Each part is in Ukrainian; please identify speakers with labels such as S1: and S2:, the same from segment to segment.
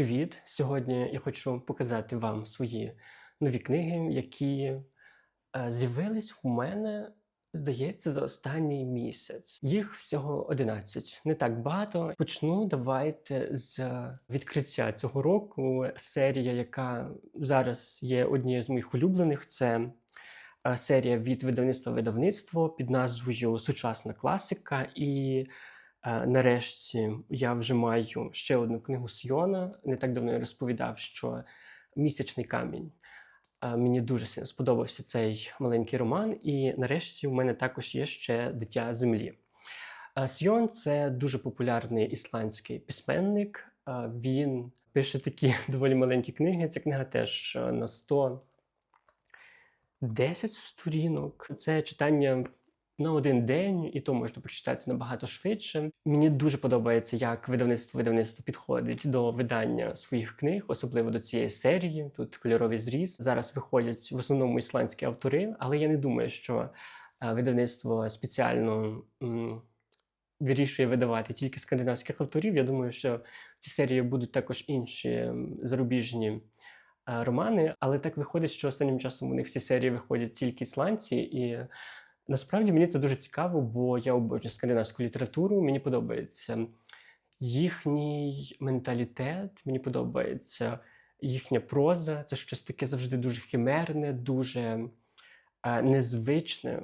S1: Привіт! Сьогодні я хочу показати вам свої нові книги, які е, з'явились у мене, здається, за останній місяць. Їх всього 11. Не так багато. Почну давайте з відкриття цього року. Серія, яка зараз є однією з моїх улюблених, це е, серія від видавництва видавництво під назвою Сучасна класика. І Нарешті я вже маю ще одну книгу Сйона. Не так давно я розповідав, що місячний камінь. Е, Мені дуже сильно сподобався цей маленький роман, і нарешті у мене також є ще дитя землі. Е, Сйон це дуже популярний ісландський письменник. Е, Він пише такі доволі маленькі книги. Ця книга теж е, на 110 сторінок. Це читання на один день, і то можна прочитати набагато швидше. Мені дуже подобається, як видавництво видавництво підходить до видання своїх книг, особливо до цієї серії. Тут кольоровий зріз. Зараз виходять в основному ісландські автори, але я не думаю, що е, видавництво спеціально вирішує видавати тільки скандинавських авторів. Я думаю, що в цій серії будуть також інші зарубіжні е, романи, але так виходить, що останнім часом у них в цій серії виходять тільки ісландці і. Насправді мені це дуже цікаво, бо я обожнюю скандинавську літературу. Мені подобається їхній менталітет, мені подобається їхня проза. Це щось таке завжди дуже химерне, дуже е, незвичне.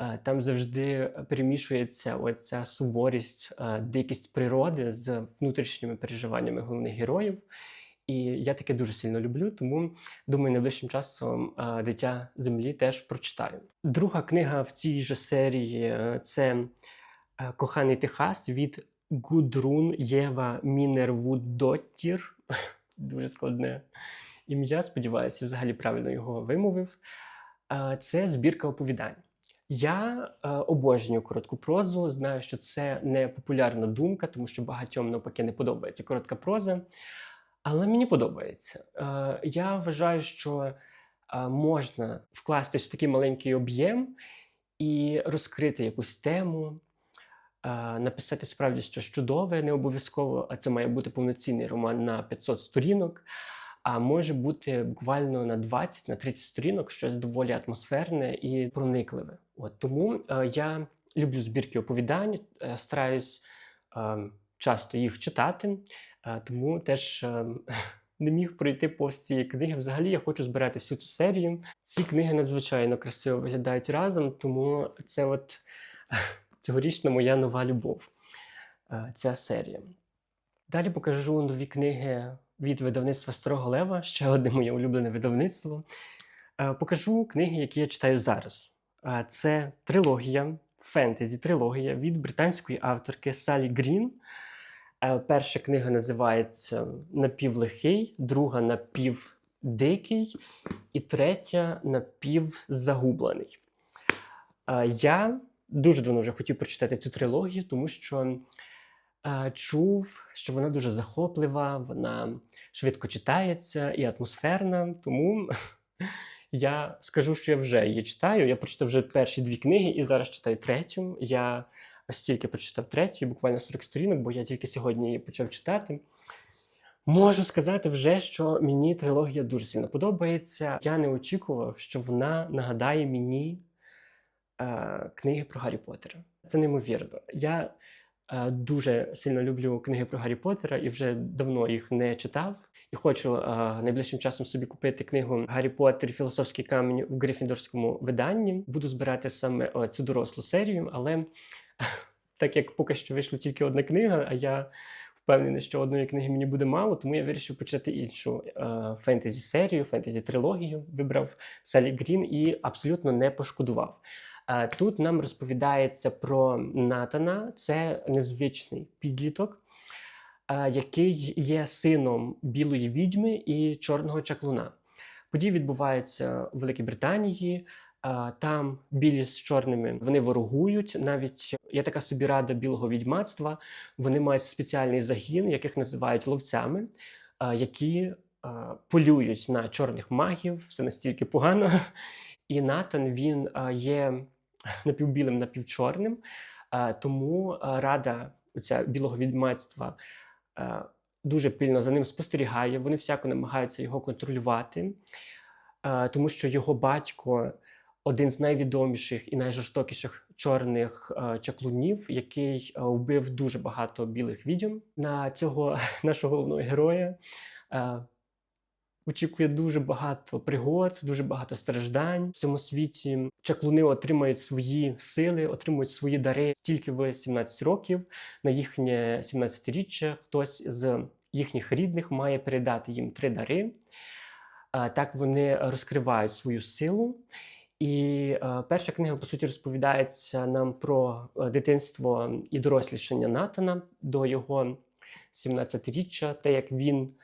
S1: Е, Там завжди перемішується оця суворість, е, дикість природи з внутрішніми переживаннями головних героїв. І я таке дуже сильно люблю, тому думаю, найближчим часом дитя землі теж прочитаю. Друга книга в цій же серії е, це е, Коханий Техас від Гудрун Єва Мінервудоттір. Дуже складне ім'я. Сподіваюся, взагалі правильно його вимовив. Це збірка оповідань. Я е, обожнюю коротку прозу. Знаю, що це не популярна думка, тому що багатьом навпаки не подобається коротка проза. Але мені подобається. Е, я вважаю, що е, можна вкластись в такий маленький об'єм і розкрити якусь тему, е, написати справді щось чудове, не обов'язково, а це має бути повноцінний роман на 500 сторінок, а може бути буквально на 20 на 30 сторінок щось доволі атмосферне і проникливе. От тому я люблю збірки оповідань, стараюсь е, часто їх читати. Е, Тому теж е, не міг пройти повз цієї книги. Взагалі я хочу збирати всю цю серію. Ці книги надзвичайно красиво виглядають разом, тому це от цьогорічна моя нова любов. е, Ця серія. Далі покажу нові книги від видавництва Старого Лева, ще одне моє улюблене видавництво. Е, Покажу книги, які я читаю зараз. Це трилогія, фентезі-трилогія від британської авторки Салі Грін. Е, Перша книга називається Напівлихий, друга напівдикий і третя напівзагублений. Е, Я дуже давно вже хотів прочитати цю трилогію, тому що е, чув, що вона дуже захоплива, вона швидко читається і атмосферна. Тому я скажу, що я вже її читаю. Я прочитав вже перші дві книги і зараз читаю третю. Я стільки прочитав третю, буквально 40 сторінок, бо я тільки сьогодні її почав читати. Можу сказати вже, що мені трилогія дуже сильно подобається. Я не очікував, що вона нагадає мені е, книги про Гаррі Поттера. Це неймовірно. Я е, дуже сильно люблю книги про Гаррі Поттера і вже давно їх не читав. І хочу е, найближчим часом собі купити книгу Гаррі Поттер Філософський камінь в грифіндорському виданні. Буду збирати саме е, цю дорослу серію, але так як поки що вийшла тільки одна книга, а я впевнений, що одної книги мені буде мало, тому я вирішив почати іншу е, фентезі-серію, фентезі-трилогію. Вибрав Салі Грін і абсолютно не пошкодував. Е, тут нам розповідається про Натана, це незвичний підліток, е, який є сином білої відьми і чорного чаклуна. Події відбуваються у Великій Британії. Там білі з чорними вони ворогують. Навіть є така собі рада білого відьмацтва. Вони мають спеціальний загін, яких називають ловцями, які полюють на чорних магів. Все настільки погано. І Натан він є напівбілим, напівчорним. Тому рада ця білого відьмацтва дуже пильно за ним спостерігає. Вони всяко намагаються його контролювати, тому що його батько один з найвідоміших і найжорстокіших чорних е, чаклунів, який е, вбив дуже багато білих відьом. На цього нашого головного героя е, очікує дуже багато пригод, дуже багато страждань в цьому світі. Чаклуни отримають свої сили, отримують свої дари тільки в 17 років. На їхнє 17-річчя хтось з їхніх рідних має передати їм три дари. Так вони розкривають свою силу. І е, перша книга, по суті, розповідається нам про е, дитинство і дорослішання Натана до його 17-річчя, те, як він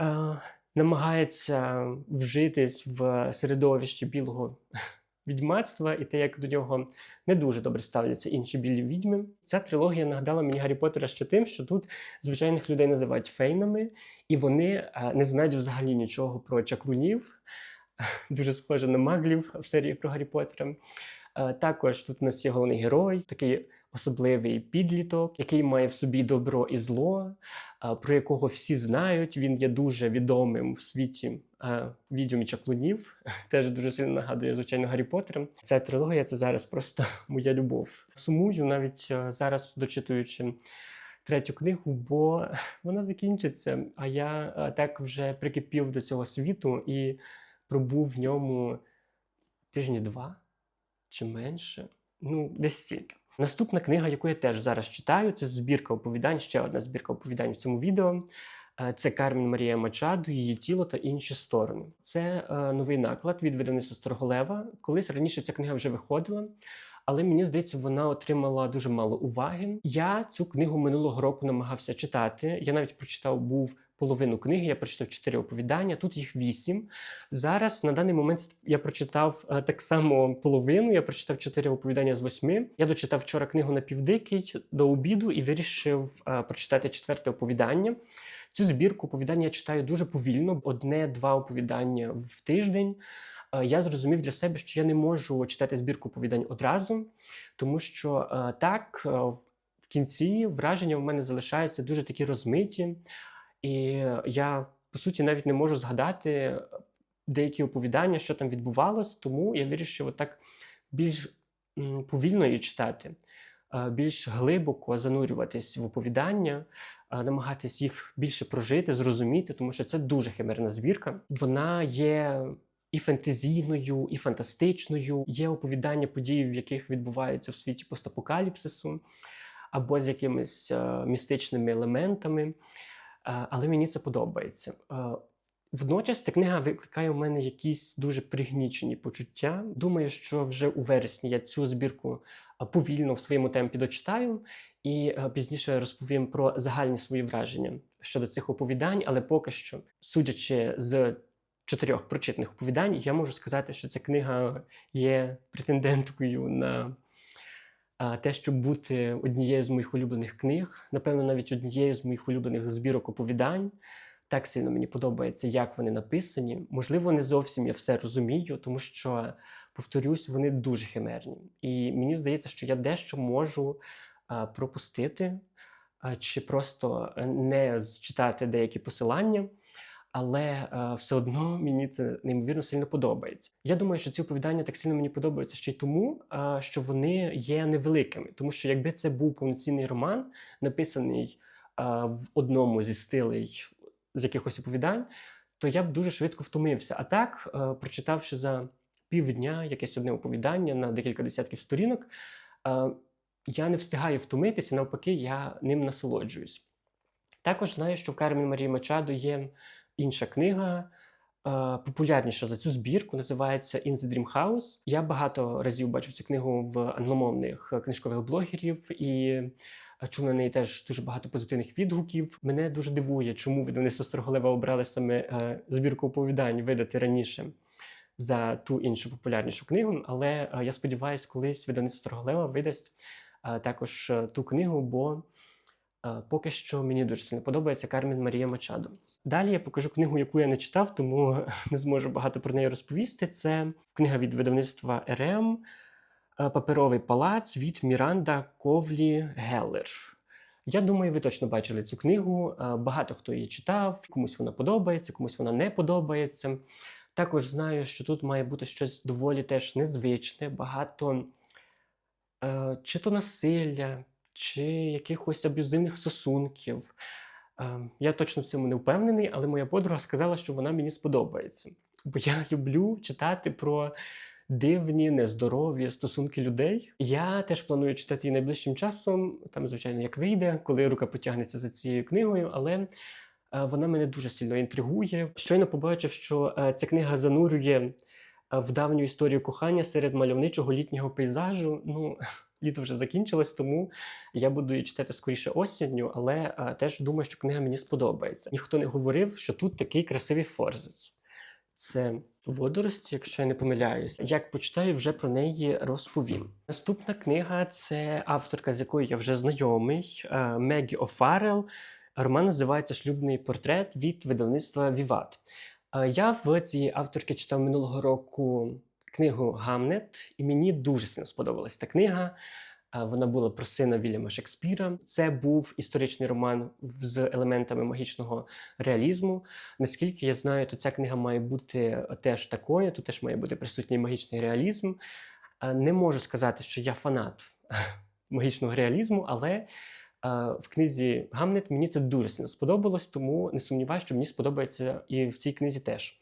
S1: е, намагається вжитись в середовищі білого відьмацтва, і те, як до нього не дуже добре ставляться інші білі відьми. Ця трилогія нагадала мені Гаррі Поттера ще тим, що тут звичайних людей називають фейнами, і вони е, не знають взагалі нічого про чаклунів. Дуже схоже на маглів в серії про Гаррі Поттера. Е, Також тут у нас є головний герой, такий особливий підліток, який має в собі добро і зло, е, про якого всі знають. Він є дуже відомим в світі е, відьом і чаклунів. Теж дуже сильно нагадує, звичайно, Гаррі Поттера. Ця трилогія це зараз просто моя любов. Сумую навіть зараз, дочитуючи третю книгу, бо вона закінчиться. А я так вже прикипів до цього світу і пробув в ньому тижні два чи менше. Ну, десь стільки. Наступна книга, яку я теж зараз читаю, це збірка оповідань, ще одна збірка оповідань в цьому відео. Е, Це Кармен Марія Мачаду, її тіло та інші сторони. Це е, новий наклад від видавництва Строголева. Колись раніше ця книга вже виходила, але мені здається, вона отримала дуже мало уваги. Я цю книгу минулого року намагався читати. Я навіть прочитав був половину книги. Я прочитав чотири оповідання. Тут їх вісім. Зараз на даний момент я прочитав е, так само половину. Я прочитав чотири оповідання з восьми. Я дочитав вчора книгу на півдикий до обіду і вирішив е, прочитати четверте оповідання. Цю збірку оповідання я читаю дуже повільно, одне-два оповідання в тиждень. Е, Я зрозумів для себе, що я не можу читати збірку оповідань одразу, тому що так в кінці враження в мене залишаються дуже такі розмиті, і я по суті навіть не можу згадати деякі оповідання, що там відбувалось, тому я вирішив так більш повільно її читати, е, більш глибоко занурюватись в оповідання, е, намагатись їх більше прожити, зрозуміти, тому що це дуже химерна збірка. Вона є і фентезійною, і фантастичною. Є оповідання подій, в яких відбуваються в світі постапокаліпсису, або з якимись е, містичними елементами. Але мені це подобається. Водночас ця книга викликає у мене якісь дуже пригнічені почуття. Думаю, що вже у вересні я цю збірку повільно в своєму темпі дочитаю і пізніше розповім про загальні свої враження щодо цих оповідань. Але поки що, судячи з чотирьох прочитаних оповідань, я можу сказати, що ця книга є претенденткою на а, те, щоб бути однією з моїх улюблених книг, напевно, навіть однією з моїх улюблених збірок оповідань. Так сильно мені подобається, як вони написані. Можливо, не зовсім я все розумію, тому що, повторюсь, вони дуже химерні. І мені здається, що я дещо можу пропустити чи просто е, не зчитати деякі посилання, але а, все одно мені це неймовірно сильно подобається. Я думаю, що ці оповідання так сильно мені подобаються ще й тому, а, що вони є невеликими. Тому що якби це був повноцінний роман, написаний а, в одному зі стилей з якихось оповідань, то я б дуже швидко втомився. А так, е, прочитавши за півдня якесь одне оповідання на декілька десятків сторінок, е, я не встигаю втомитися, навпаки, я ним насолоджуюсь. Також знаю, що в Кармен Марії Мачадо є інша книга, е, популярніша за цю збірку, називається In the Dream House. Я багато разів бачив цю книгу в англомовних книжкових блогерів і чув на неї теж дуже багато позитивних відгуків. Мене дуже дивує, чому видавництво Строголева обрали саме е, збірку оповідань видати раніше за ту іншу популярнішу книгу. Але е, я сподіваюся, колись видавництво Строголева видасть також ту книгу, бо поки що мені дуже сильно подобається Кармен Марія Мачадо. Далі я покажу книгу, яку я не читав, тому не зможу багато про неї розповісти. Це книга від видавництва РМ е, Паперовий палац від Міранда Ковлі Геллер. Я думаю, ви точно бачили цю книгу. Е, Багато хто її читав, комусь вона подобається, комусь вона не подобається. Також знаю, що тут має бути щось доволі теж незвичне, багато е, чи то насилля, чи якихось аб'юзивних стосунків. Е, я точно в цьому не впевнений, але моя подруга сказала, що вона мені сподобається. Бо я люблю читати про дивні, нездорові стосунки людей. Я теж планую читати її найближчим часом, там, звичайно, як вийде, коли рука потягнеться за цією книгою, але е, вона мене дуже сильно інтригує. Щойно побачив, що е, ця книга занурює е, в давню історію кохання серед мальовничого літнього пейзажу. Ну, літо вже закінчилось, тому я буду її читати скоріше осінню, але е, теж думаю, що книга мені сподобається. Ніхто не говорив, що тут такий красивий форзиц. Це водорості, якщо я не помиляюсь. Як почитаю, вже про неї розповім. Наступна книга це авторка, з якою я вже знайомий, е, Мегі О'Фаррелл. Роман називається Шлюбний портрет від видавництва Віват. Е, Я в цій авторки читав минулого року книгу Гамнет, і мені дуже сильно сподобалась та книга. Вона була про сина Вільяма Шекспіра. Це був історичний роман з елементами магічного реалізму. Наскільки я знаю, то ця книга має бути теж такою, тут теж має бути присутній магічний реалізм. Не можу сказати, що я фанат магічного реалізму, але в книзі Гамнет мені це дуже сильно сподобалось, тому не сумніваюся, що мені сподобається і в цій книзі теж.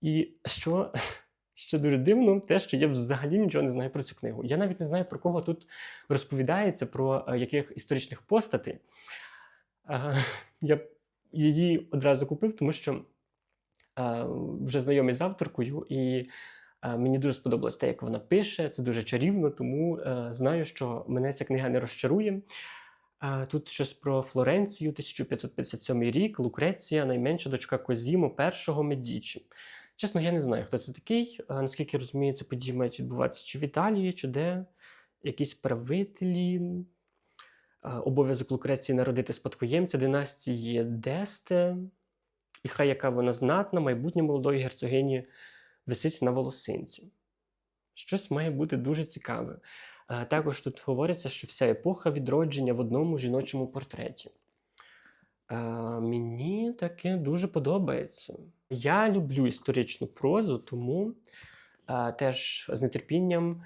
S1: І що ще дуже дивно, те, що я взагалі нічого не знаю про цю книгу. Я навіть не знаю, про кого тут розповідається, про е, яких історичних постатей. Е, Я її одразу купив, тому що е, вже знайомий з авторкою, і мені дуже сподобалось те, як вона пише. Це дуже чарівно, тому знаю, що мене ця книга не розчарує. Тут щось про Флоренцію, 1557 рік, Лукреція, найменша дочка Козімо, першого Медічі. Чесно, я не знаю, хто це такий. Наскільки я розумію, це події мають відбуватися чи в Італії, чи де якісь правителі. Обов'язок Лукреції народити спадкоємця династії Десте. І хай яка вона знатна, майбутнє молодої герцогині висить на волосинці. Щось має бути дуже цікаве. Також тут говориться, що вся епоха відродження в одному жіночому портреті. Е, Мені таке дуже подобається. Я люблю історичну прозу, тому е, теж з нетерпінням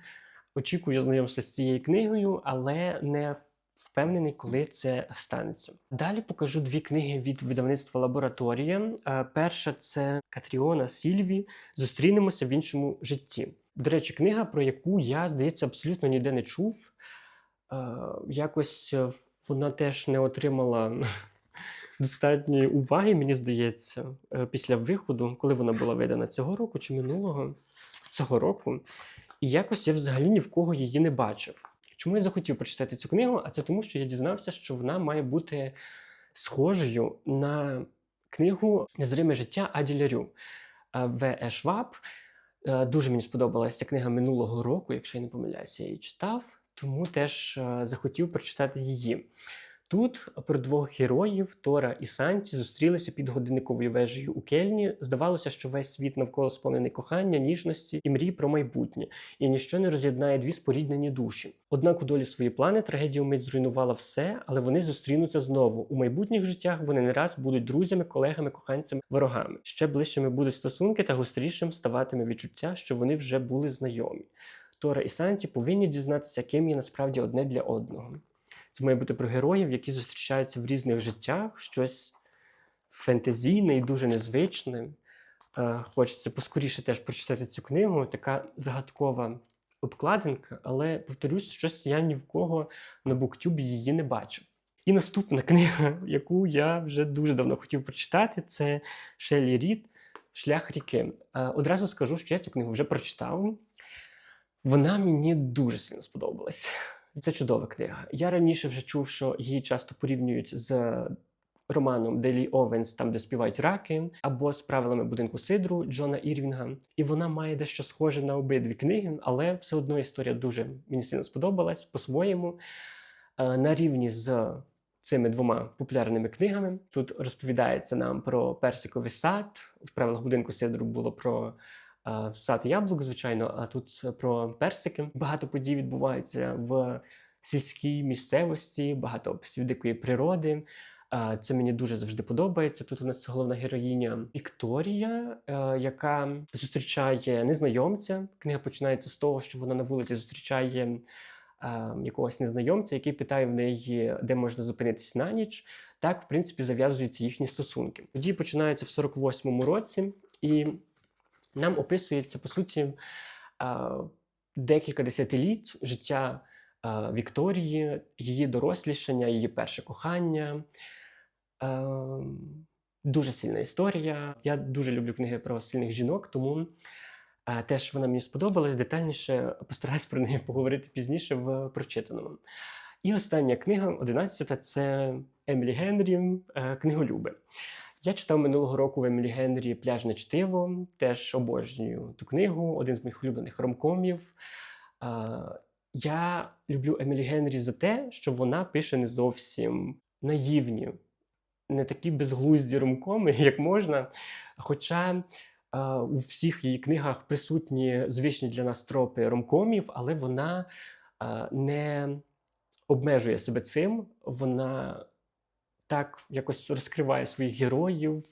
S1: очікую знайомства з цією книгою, але не впевнений, коли це станеться. Далі покажу дві книги від видавництва Лабораторія. Е, Перша це Катріона Сільві. Зустрінемося в іншому житті. До речі, книга, про яку я, здається, абсолютно ніде не чув. Е, Якось е, вона теж не отримала достатньої уваги, мені здається, е, після виходу, коли вона була видана цього року чи минулого цього року. І якось я взагалі ні в кого її не бачив. Чому я захотів прочитати цю книгу? А це тому, що я дізнався, що вона має бути схожою на книгу Незриме життя Аді Лярю В. Е. Шваб. Е, Дуже мені сподобалася книга минулого року, якщо я не помиляюся, я її читав, тому теж е, захотів прочитати її. Тут про двох героїв Тора і Санті зустрілися під годинниковою вежею у Кельні. Здавалося, що весь світ навколо сповнений кохання, ніжності і мрій про майбутнє, і ніщо не роз'єднає дві споріднені душі. Однак у долі своєї плани трагедія вмить зруйнувала все, але вони зустрінуться знову. У майбутніх життях вони не раз будуть друзями, колегами, коханцями, ворогами. Ще ближчими будуть стосунки та гострішим ставатиме відчуття, що вони вже були знайомі. Тора і Санті повинні дізнатися, ким є насправді одне для одного. Це має бути про героїв, які зустрічаються в різних життях, щось фентезійне і дуже незвичне. Е, Хочеться поскоріше теж прочитати цю книгу. Така загадкова обкладинка, але повторюсь, щось я ні в кого на буктюбі її не бачив. І наступна книга, яку я вже дуже давно хотів прочитати, це Шелі Рід Шлях ріки. Е, Одразу скажу, що я цю книгу вже прочитав. Вона мені дуже сильно сподобалась. Це чудова книга. Я раніше вже чув, що її часто порівнюють з романом Делі Овенс, там де співають раки, або з правилами будинку Сидру Джона Ірвінга. І вона має дещо схоже на обидві книги, але все одно історія дуже мені сильно сподобалась по-своєму. Е, На рівні з цими двома популярними книгами. Тут розповідається нам про персиковий сад. В правилах будинку Сидру було про сад яблук, звичайно, а тут про персики. Багато подій відбувається в сільській місцевості, багато дикої природи. Це мені дуже завжди подобається. Тут у нас головна героїня Вікторія, е, яка зустрічає незнайомця. Книга починається з того, що вона на вулиці зустрічає е, якогось незнайомця, який питає в неї, де можна зупинитись на ніч. Так, в принципі, зав'язуються їхні стосунки. Події починаються в 48-му році, і нам описується по суті декілька десятиліть життя Вікторії, її дорослішання, її перше кохання. Дуже сильна історія. Я дуже люблю книги про сильних жінок, тому теж вона мені сподобалась. Детальніше постараюсь про неї поговорити пізніше в прочитаному. І остання книга, одинадцята, це Емілі Генрі е, Книголюби. Я читав минулого року в Емілі Генрі Пляжне чтиво, теж обожнюю ту книгу, один з моїх улюблених ромкомів. Я люблю Емілі Генрі за те, що вона пише не зовсім наївні, не такі безглузді ромкоми, як можна. Хоча у всіх її книгах присутні звичні для нас тропи ромкомів, але вона не обмежує себе цим, вона так якось розкриває своїх героїв,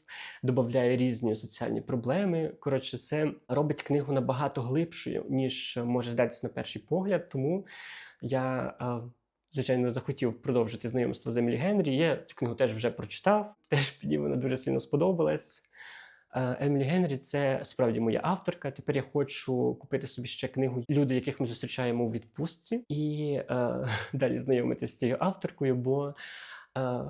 S1: додає різні соціальні проблеми. Коротше, це робить книгу набагато глибшою, ніж може здатися на перший погляд. Тому я, звичайно, захотів продовжити знайомство з Емілі Генрі. Я цю книгу теж вже прочитав, теж мені вона дуже сильно сподобалась. Е, Емілі Генрі це справді моя авторка. Тепер я хочу купити собі ще книгу Люди, яких ми зустрічаємо у відпустці, і е, далі знайомитися з цією авторкою, бо е,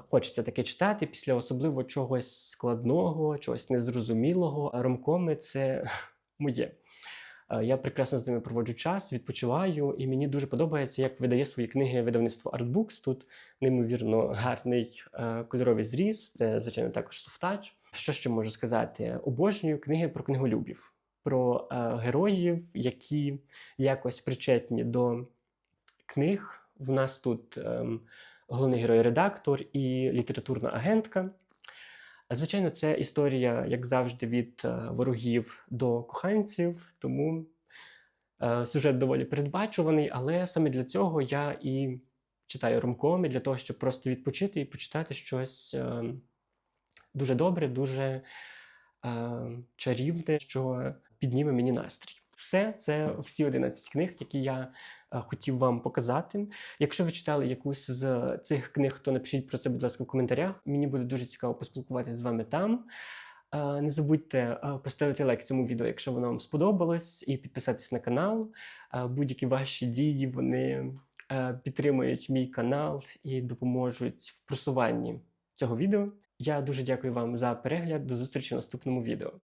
S1: хочеться таке читати після особливо чогось складного, чогось незрозумілого. Ромкоми це моє. Е, Я прекрасно з ними проводжу час, відпочиваю, і мені дуже подобається, як видає свої книги видавництво Artbooks. Тут неймовірно гарний е, кольоровий зріз. Це, звичайно, також софтач. Що ще можу сказати? Обожнюю книги про книголюбів, про е, героїв, які якось причетні до книг. В нас тут ем, головний герой-редактор і літературна агентка. Звичайно, це історія, як завжди, від е, ворогів до коханців, тому е, сюжет доволі передбачуваний, але саме для цього я і читаю ромкоми, для того, щоб просто відпочити і почитати щось е, дуже добре, дуже чарівне, що підніме мені настрій. Все це всі 11 книг, які я е, хотів вам показати. Якщо ви читали якусь з цих книг, то напишіть про це, будь ласка, в коментарях. Мені буде дуже цікаво поспілкуватися з вами там. Е, Не забудьте е, поставити лайк цьому відео, якщо воно вам сподобалось, і підписатись на канал. Будь-які ваші дії вони підтримують мій канал і допоможуть в просуванні цього відео. Я дуже дякую вам за перегляд. До зустрічі в наступному відео.